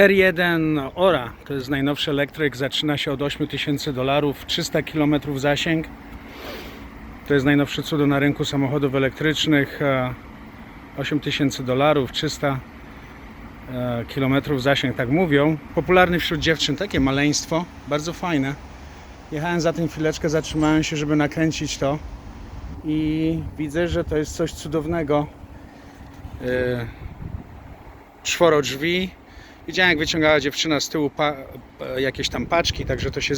R1 Ora to jest najnowszy elektryk, zaczyna się od 8000 dolarów, 300 km zasięg. To jest najnowsze cudo na rynku samochodów elektrycznych. e, 8000 dolarów, 300 km zasięg, tak mówią. Popularny wśród dziewczyn, takie maleństwo, bardzo fajne. Jechałem za tym chwileczkę, zatrzymałem się, żeby nakręcić to i widzę, że to jest coś cudownego. E, Czworo drzwi, Widziałem, jak wyciągała dziewczyna z tyłu jakieś tam paczki, także to się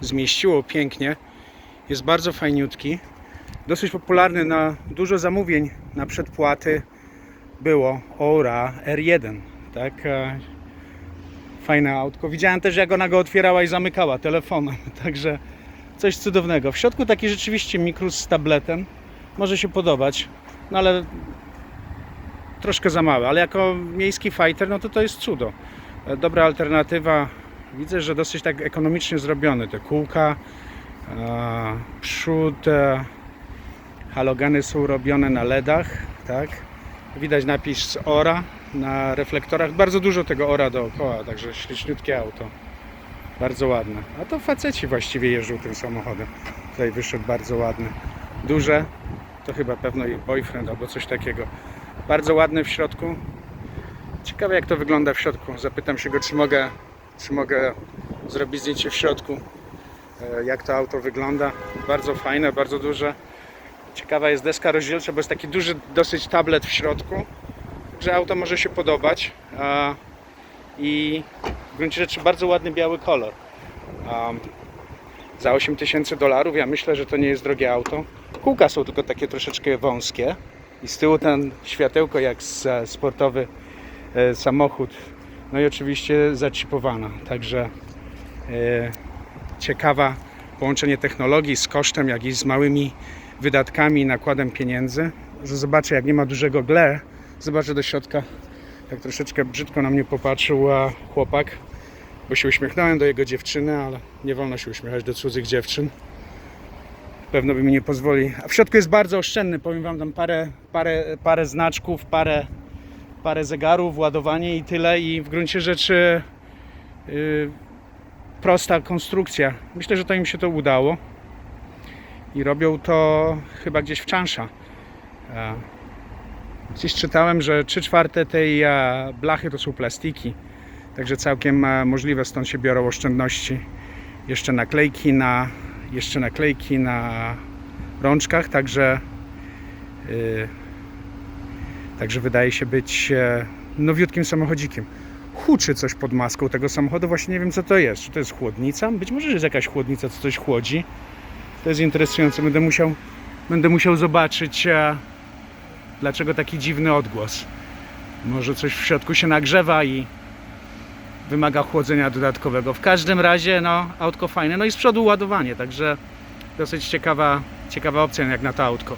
zmieściło pięknie. Jest bardzo fajniutki. Dosyć popularny na dużo zamówień na przedpłaty było Ora R1. Tak? e, Fajne autko. Widziałem też, jak ona go otwierała i zamykała telefonem. Także coś cudownego. W środku taki rzeczywiście mikrus z tabletem. Może się podobać, no ale troszkę za mały, ale jako miejski fighter, no to to jest cudo. E, Dobra alternatywa. Widzę, że dosyć tak ekonomicznie zrobione. Te kółka, e, przód, e, halogeny są robione na LEDach, tak? Widać napis ORA na reflektorach. Bardzo dużo tego ORA dookoła, także śliczniutkie auto. Bardzo ładne. A to faceci właściwie jeżdżą tym samochodem. Tutaj wyszedł bardzo ładny. Duże, to chyba pewno ich boyfriend albo coś takiego. Bardzo ładny w środku. Ciekawe jak to wygląda w środku. Zapytam się go, czy mogę, czy mogę zrobić zdjęcie w środku. e, Jak to auto wygląda. Bardzo fajne, bardzo duże. Ciekawa jest deska rozdzielcza, bo jest taki duży dosyć tablet w środku. Także auto może się podobać. I w gruncie rzeczy bardzo ładny biały kolor. Za 8000 dolarów ja myślę, że to nie jest drogie auto. Kółka są tylko takie troszeczkę wąskie. I z tyłu ten światełko jak sportowy e, samochód. No i oczywiście zaczipowana. Także e, ciekawa połączenie technologii z kosztem, jak i z małymi wydatkami i nakładem pieniędzy. Że zobaczę, jak nie ma dużego gle, zobaczę do środka. Tak troszeczkę brzydko na mnie popatrzył chłopak, bo się uśmiechnąłem do jego dziewczyny, ale nie wolno się uśmiechać do cudzych dziewczyn. Pewno by mi nie pozwoli. A w środku jest bardzo oszczędny, powiem wam tam parę, parę, parę znaczków, parę, parę zegarów, ładowanie i tyle. I w gruncie rzeczy yy, prosta konstrukcja. Myślę, że to im się to udało. I robią to chyba gdzieś w Czansza. Gdzieś czytałem, że 3 czwarte tej blachy to są plastiki. Także całkiem możliwe, stąd się biorą oszczędności. Jeszcze naklejki na, jeszcze naklejki na rączkach, także yy, także wydaje się być e, nowiutkim samochodzikiem. Huczy coś pod maską tego samochodu, właśnie nie wiem co to jest. Czy to jest chłodnica? Być może jest jakaś chłodnica, co coś chłodzi. To jest interesujące. Będę musiał, będę musiał zobaczyć, e, dlaczego taki dziwny odgłos. Może coś w środku się nagrzewa i wymaga chłodzenia dodatkowego. W każdym razie, no, autko fajne. No i z przodu ładowanie, także dosyć ciekawa, ciekawa opcja jak na to autko.